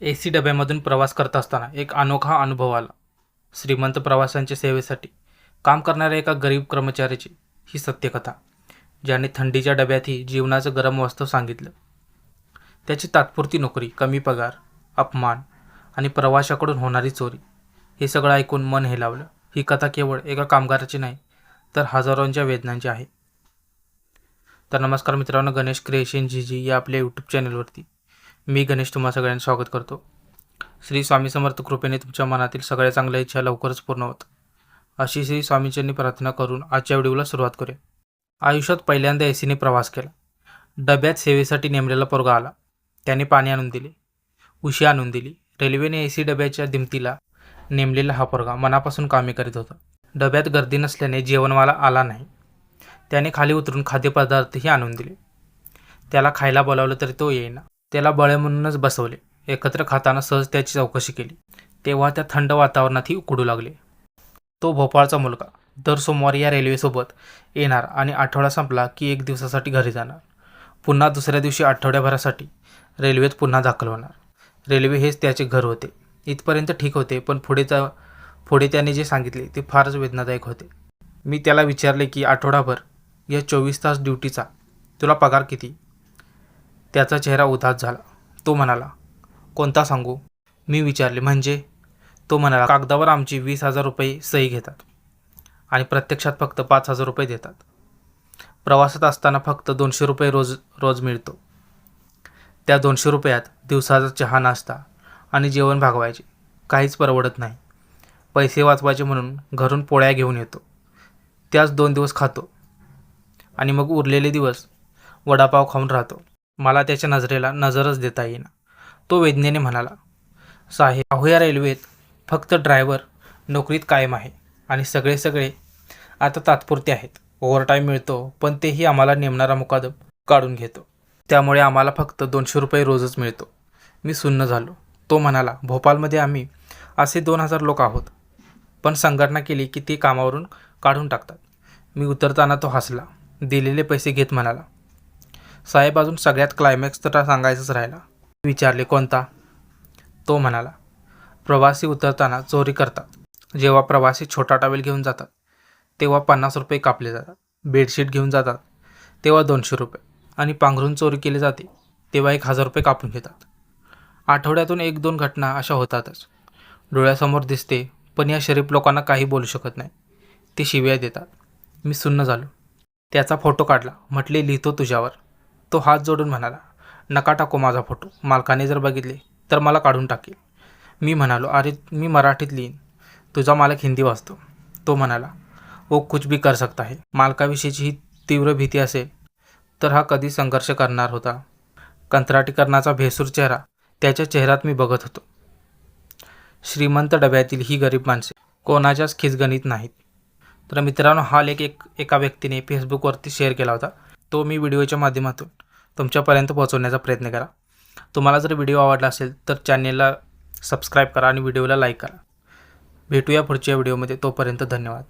ए C डब्यामधून प्रवास करत असताना एक अनोखा अनुभव आला. श्रीमंत प्रवाशांच्या सेवेसाठी काम करणाऱ्या एका गरीब कर्मचाऱ्याची ही सत्यकथा ज्याने थंडीच्या डब्यातही जीवनाचं गरम वास्तव सांगितलं. त्याची तात्पुरती नोकरी कमी पगार अपमान आणि प्रवाशाकडून होणारी चोरी हे सगळं ऐकून मन हेलावलं. ही कथा केवळ एका कामगाराची नाही तर हजारोंच्या वेदनांची आहे. तर नमस्कार मित्रांनो गणेश क्रिएशन जी जी या आपल्या यूट्यूब चॅनलवरती मी गणेश तुम्हा सगळ्यांचं स्वागत करतो. श्री स्वामी समर्थ कृपेने तुमच्या मनातील सगळ्या चांगल्या इच्छा लवकरच पूर्ण होत. अशी श्री स्वामींच्यांनी प्रार्थना करून आजच्या व्हिडिओला सुरुवात करूया. आयुष्यात पहिल्यांदा एसीने प्रवास केला. डब्यात सेवेसाठी नेमलेला पोरगा आला. त्याने पाणी आणून दिले. उशी आणून दिली. रेल्वेने ए सी डब्याच्या दिमतीला नेमलेला हा पोरगा मनापासून कामे करीत होता. डब्यात गर्दी नसल्याने जेवणवाला आला नाही. त्याने खाली उतरून खाद्यपदार्थही आणून दिले. त्याला खायला बोलावलं तरी तो येईना. त्याला बळे म्हणूनच बसवले. एकत्र खाताना सहज त्याची चौकशी केली. तेव्हा त्या थंड वातावरणातही उकडू लागले. तो भोपाळचा मुलगा. दर सोमवारी या रेल्वेसोबत येणार आणि आठवडा संपला की एक दिवसासाठी घरी जाणार. पुन्हा दुसऱ्या दिवशी आठवड्याभरासाठी रेल्वेत पुन्हा दाखल होणार. रेल्वे हेच त्याचे घर होते. इथपर्यंत ठीक होते पण पुढे जा पुढे त्याने जे सांगितले ते फारच वेदनादायक होते. मी त्याला विचारले की आठवडाभर या चोवीस तास ड्युटीचा तुला पगार किती? त्याचा चेहरा उदास झाला. तो म्हणाला कोणता सांगू? मी विचारले म्हणजे? तो म्हणाला कागदावर आमची वीस हजार रुपये सही घेतात आणि प्रत्यक्षात फक्त पाच हजार रुपये देतात. प्रवासात असताना फक्त दोनशे रुपये रोज रोज मिळतो. त्या दोनशे रुपयात दिवसाचा चहा नाश्ता आणि जेवण भागवायचे. काहीच परवडत नाही. पैसे वाचवायचे म्हणून घरून पोळ्या घेऊन येतो. त्याच दोन दिवस खातो आणि मग उरलेले दिवस वडापाव खाऊन राहतो. मला त्याच्या नजरेला नजरच देता येईना. तो वेदनेने म्हणाला साहेब पाहूया रेल्वेत. फक्त ड्रायव्हर नोकरीत कायम आहे आणि सगळे सगळे आता तात्पुरते आहेत. ओव्हरटाईम मिळतो पण तेही आम्हाला नेमणारा मुकादम काढून घेतो. त्यामुळे आम्हाला फक्त दोनशे रुपये रोजच मिळतो. मी सुन्न झालो. तो म्हणाला भोपालमध्ये आम्ही असे दोन हजार लोक आहोत पण संघटना केली की ती कामावरून काढून टाकतात. मी उतरताना तो हसला. दिलेले पैसे घेत म्हणाला साहेब अजून सगळ्यात क्लायमॅक्स तर सांगायचंच राहिला. विचारले कोणता? तो म्हणाला प्रवासी उतरताना चोरी करतात. जेव्हा प्रवासी छोटा टावेल घेऊन जातात तेव्हा पन्नास रुपये कापले जातात. बेडशीट घेऊन जातात तेव्हा दोनशे रुपये. आणि पांघरून चोरी केली जाते तेव्हा एक हजार रुपये कापून घेतात. आठवड्यातून एक दोन घटना अशा होतातच. डोळ्यासमोर दिसते पण या शरीफ लोकांना काही बोलू शकत नाही. ते शिव्या देतात. मी सुन्न झालो. त्याचा फोटो काढला. म्हटले लिहितो तुझ्यावर. तो हात जोडून म्हणाला नका टाको माझा फोटो. मालकाने जर बघितले तर मला काढून टाकेल. मी म्हणालो अरे मी मराठीत लिहीन. तुझा मालक हिंदी वाचतो. तो म्हणाला वो कुछ भी कर सकता है. मालकाविषयीची ही तीव्र भीती असेल तर हा कधी संघर्ष करणार होता? कंत्राटीकरणाचा भेसूर चेहरा त्याच्या चेहऱ्यात मी बघत होतो. श्रीमंत डब्यातील ही गरीब माणसे कोणाच्याच खिचगणित नाहीत. तर मित्रांनो हा लेख एक एका व्यक्तीने फेसबुकवरती शेअर केला होता. तो मी व्हिडिओच्या माध्यमातून तुमच्यापर्यंत पोहोचवण्याचा प्रयत्न करा. तुम्हाला जर व्हिडिओ आवडला असेल तर चॅनेलला सबस्क्राईब करा आणि व्हिडिओला लाईक करा. भेटूया पुढच्या व्हिडिओमध्ये. तोपर्यंत धन्यवाद.